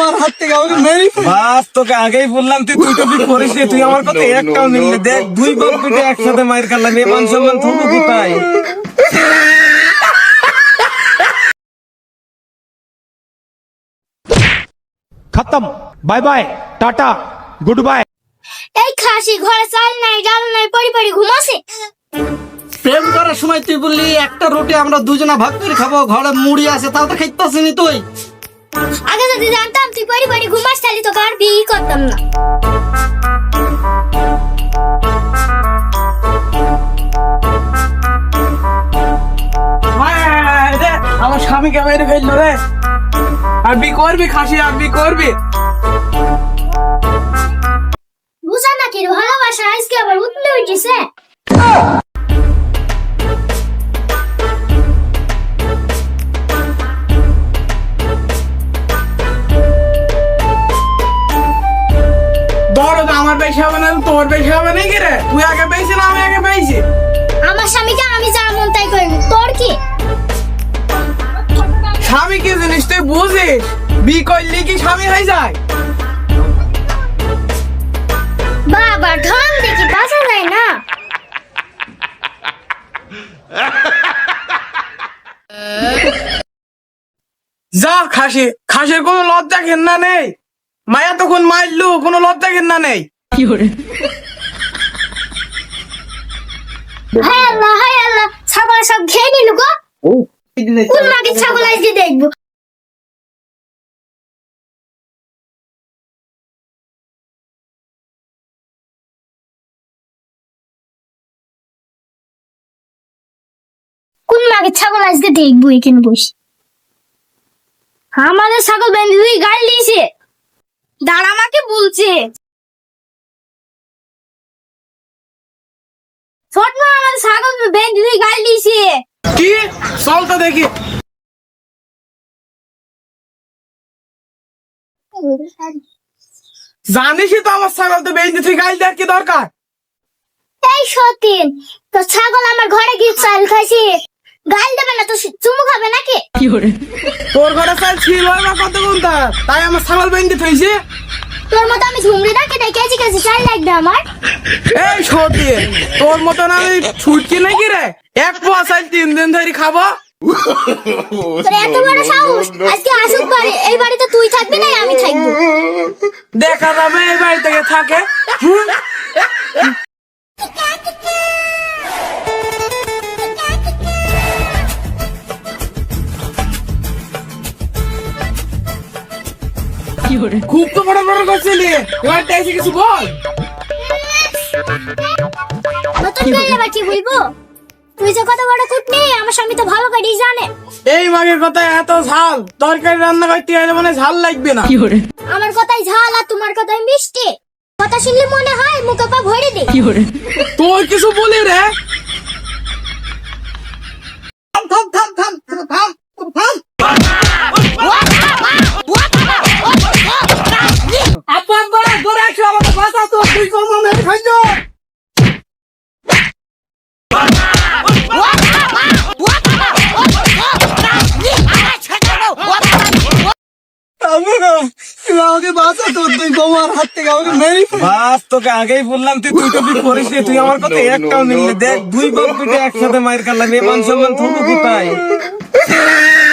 তোমার হাত থেকে আমাকে মেরে বাস তোকে আগেই বললাম তুই তুই টপি করিস তুই আমার কথা একটাও নিলে দেখ দুই বার পিঠে একসাথে মায়ের কাটলাম এ মান সম্মান থমু কোথায়? খতম। Bye bye tata good bye. এই খাসি ঘরে চাল নাই ডাল নাই পড়ি পড়ি ঘুমাসে। প্রেম করার সময় তুই বললি একটা রুটি আমরা দুজনা ভাগ করে খাব ঘরে মুড়ি আছে তাও তো খাইতে তুই। আগে যদি জানতাম তুই পড়ি পড়ি ঘুমাস তাহলে তো কার বিয়ে করতাম না। আমার স্বামীকে মেরে ফেলল রে। আর বি করবি খাসি আর বি করবি? বুঝা না কি ভালোবাসা আজকে আবার উঠলে উঠেছে। আমার বেশি হবে না তোর বেশি হবে নাকি রে? তুই আগে পেয়েছি না আমি আগে পেয়েছি। আমার স্বামীকে আমি যা মন তাই করব তোর কি? স্বামী কি জিনিস তুই বুঝিস? বি করলি কি স্বামী হয়ে যায়? বাবা ঢং দেখি বাঁচা যায় না। যা খাসি। খাসির কোনো লজ্জা ঘেন্না নেই। মায়া তখন মারলু কোনো লজ্জা ঘেন্না নেই। হায় আল্লাহ হায় আল্লাহ ছাগল সব খেয়ে নিল গো। কোন মাকে ছাগল আজকে দেখব? কোন মাকে ছাগল আজকে দেখব এখানে বসে? আমাদের ছাগল বেঁধে দুই গাড়ি দিয়েছে। দাঁড়া মাকে বলছে। ছোট মা আমার ছাগল বেঁধে দিয়েছে। কি? চল তো দেখি। জানিসই তো আমার ছাগল তো বেঁধে গাইল দেখ কি দরকার? এই সতীন তো ছাগল আমার ঘরে গিয়ে চাল খাইছি। গাল দেবে না তো চুমু খাবে নাকি? তোর ঘরে চাল ছিল না কত তাই আমার ছাগল বেঁধে থইছে তোর মতো আমি ঝুমড়ি ডাকে কেজি কেজি চাল লাগবে আমার। এই সত্যি তোর মতন আমি ছুটকি নাকি রে? এক পয়সায় তিন দিন ধরে খাব। তোর এত বড় সাহস? আজকে আসুক বাড়ি এই বাড়িতে তুই থাকবি না আমি থাকব। দেখা যাবে এই বাড়ি থেকে থাকে খুব তো বড় বড় করছিলি এবার এসে কিছু বল। নতুন করে আবার কি বলব? তুই যে কত বড় কুটনি আমার স্বামী তো ভালো করেই জানে। এই মাগের কথা এত ঝাল। তরকারি রান্না করতে গেলে মানে ঝাল লাগবে না। আমার কথাই ঝাল আর তোমার কথাই মিষ্টি। কথা শুনলে মনে হয় মুখে পা ভরে দে। তোর কিছু বলি রে? আমাকে বাঁচা তোর তুই হাত থেকে আমাকে মেরে বাস তোকে আগেই বললাম তুই তুই টপিক করিস নি, তুই আমার কথা একটাও দেখ দুই বাপ পিঠে একসাথে মায়ের কাটলাম এ মান সম্মান থবো কোথায়?